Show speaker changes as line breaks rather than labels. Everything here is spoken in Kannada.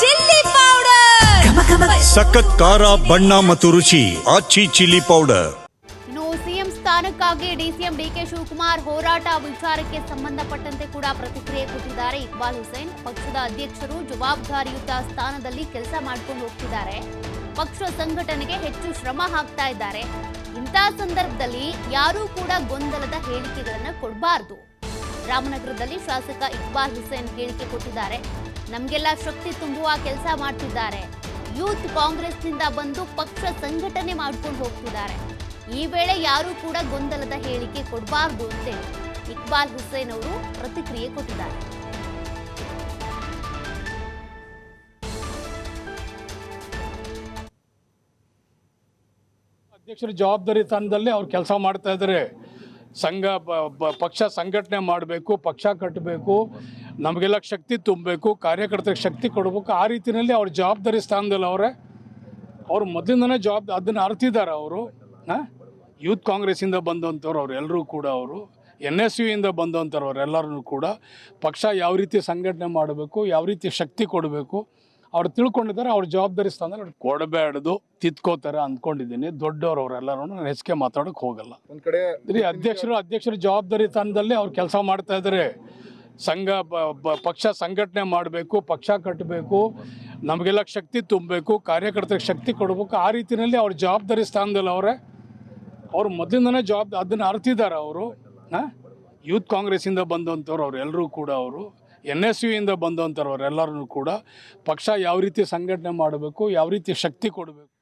Chilli powder.
ಸಖತ್ ಖಾರ ಬಣ್ಣ ಮತ್ತು ರುಚಿ ಆಚಿ ಚಿಲ್ಲಿ ಪೌಡರ್.
ಇನ್ನು ಸಿಎಂ ಸ್ಥಾನಕ್ಕಾಗಿ ಡಿಸಿಎಂ ಡಿಕೆ ಶಿವಕುಮಾರ್ ಹೋರಾಟ ವಿಚಾರಕ್ಕೆ ಸಂಬಂಧಪಟ್ಟಂತೆ ಕೂಡ ಪ್ರತಿಕ್ರಿಯೆ ಕೊಟ್ಟಿದ್ದಾರೆ. ಇಕ್ಬಾಲ್ ಹುಸೇನ್ ಪಕ್ಷದ ಅಧ್ಯಕ್ಷರು ಜವಾಬ್ದಾರಿಯುತ ಸ್ಥಾನದಲ್ಲಿ ಕೆಲಸ ಮಾಡ್ಕೊಂಡು ಹೋಗ್ತಿದ್ದಾರೆ. ಪಕ್ಷ ಸಂಘಟನೆಗೆ ಹೆಚ್ಚು ಶ್ರಮ ಹಾಕ್ತಾ ಇದ್ದಾರೆ. ಇಂತಹ ಸಂದರ್ಭದಲ್ಲಿ ಯಾರೂ ಕೂಡ ಗೊಂದಲದ ಹೇಳಿಕೆಗಳನ್ನು ಕೊಡಬಾರದು. ರಾಮನಗರದಲ್ಲಿ ಶಾಸಕ ಇಕ್ಬಾಲ್ ಹುಸೇನ್ ಹೇಳಿಕೆ ಕೊಟ್ಟಿದ್ದಾರೆ. ನಮಗೆಲ್ಲ ಶಕ್ತಿ ತುಂಬುವ ಕೆಲಸ ಮಾಡ್ತಿದ್ದಾರೆ. ಯೂತ್ ಕಾಂಗ್ರೆಸ್ನಿಂದ ಬಂದು ಪಕ್ಷ ಸಂಘಟನೆ ಮಾಡ್ಕೊಂಡು ಹೋಗ್ತಿದ್ದಾರೆ. ಈ ವೇಳೆ ಯಾರೂ ಕೂಡ ಗೊಂದಲದ ಹೇಳಿಕೆ ಕೊಡಬಾರ್ದು ಅಂತ ಇಕ್ಬಾಲ್ ಹುಸೇನ್ ಅವರು ಪ್ರತಿಕ್ರಿಯೆ ಕೊಟ್ಟಿದ್ದಾರೆ.
ಅಧ್ಯಕ್ಷರ ಜವಾಬ್ದಾರಿ ಸ್ಥಾನದಲ್ಲಿ ಅವ್ರು ಕೆಲಸ ಮಾಡ್ತಾ ಇದ್ದಾರೆ. ಸಂಘ ಪಕ್ಷ ಸಂಘಟನೆ ಮಾಡಬೇಕು, ಪಕ್ಷ ಕಟ್ಟಬೇಕು ನಮಗೆಲ್ಲ ಶಕ್ತಿ ತುಂಬಬೇಕು ಕಾರ್ಯಕರ್ತರಿಗೆ ಶಕ್ತಿ ಕೊಡಬೇಕು. ಆ ರೀತಿಯಲ್ಲಿ ಅವ್ರ ಜವಾಬ್ದಾರಿ ಸ್ಥಾನದಲ್ಲಿ ಅವರೇ. ಅವ್ರು ಮೊದಲಿಂದನೇ ಜವಾಬ್ದಾರಿ ಅದನ್ನು ಅರ್ತಿದ್ದಾರೆ ಅವರು. ಯೂತ್ ಕಾಂಗ್ರೆಸ್ಸಿಂದ ಬಂದಂಥವ್ರು ಅವರೆಲ್ಲರೂ ಕೂಡ ಅವರು. ಎನ್ ಎಸ್ ಯುಯಿಂದ ಬಂದಂಥವ್ರು ಅವರೆಲ್ಲರೂ ಕೂಡ. ಪಕ್ಷ ಯಾವ ರೀತಿ ಸಂಘಟನೆ ಮಾಡಬೇಕು ಯಾವ ರೀತಿ ಶಕ್ತಿ ಕೊಡಬೇಕು ಅವ್ರು ತಿಳ್ಕೊಂಡಿದ್ದಾರೆ ಅವ್ರ ಜವಾಬ್ದಾರಿ ಸ್ಥಾನದಲ್ಲಿ ಅವ್ರು ಕೊಡಬೇಡ್ದು ತಿತ್ಕೋತಾರೆ ಅಂದ್ಕೊಂಡಿದ್ದೀನಿ. ದೊಡ್ಡವ್ರು ಅವರೆಲ್ಲರೂ ನಾನು ಹೆಚ್ಚಿಗೆ ಮಾತಾಡೋಕೆ ಹೋಗಲ್ಲ.
ಒಂದು ಕಡೆ
ಅಧ್ಯಕ್ಷರು ಅಧ್ಯಕ್ಷರ ಜವಾಬ್ದಾರಿ ಸ್ಥಾನದಲ್ಲಿ ಅವ್ರು ಕೆಲಸ ಮಾಡ್ತಾ ಇದ್ದಾರೆ. ಸಂಘ ಪಕ್ಷ ಸಂಘಟನೆ ಮಾಡಬೇಕು, ಪಕ್ಷ ಕಟ್ಟಬೇಕು ನಮಗೆಲ್ಲ ಶಕ್ತಿ ತುಂಬಬೇಕು, ಕಾರ್ಯಕರ್ತರಿಗೆ ಶಕ್ತಿ ಕೊಡಬೇಕು, ಆ ರೀತಿಯಲ್ಲಿ ಅವ್ರ ಜವಾಬ್ದಾರಿ ಸ್ಥಾನದಲ್ಲಿ ಅವರೇ. ಅವರು ಮೊದಲಿಂದನೇ ಜವಾಬ್ದಾರಿ ಅದನ್ನು ಅರ್ತಿದ್ದಾರೆ ಅವರು. ಹಾಂ? ಯೂತ್ ಕಾಂಗ್ರೆಸ್ಸಿಂದ ಬಂದಂಥವ್ರು ಎಲ್ಲರೂ ಕೂಡ ಅವರು. ಎನ್ ಎಸ್ ಯುಯಿಂದ ಬಂದಂಥವ್ರು ಅವರೆಲ್ಲರೂ ಕೂಡ. ಪಕ್ಷ ಯಾವ ರೀತಿ ಸಂಘಟನೆ ಮಾಡಬೇಕು, ಯಾವ ರೀತಿ ಶಕ್ತಿ ಕೊಡಬೇಕು.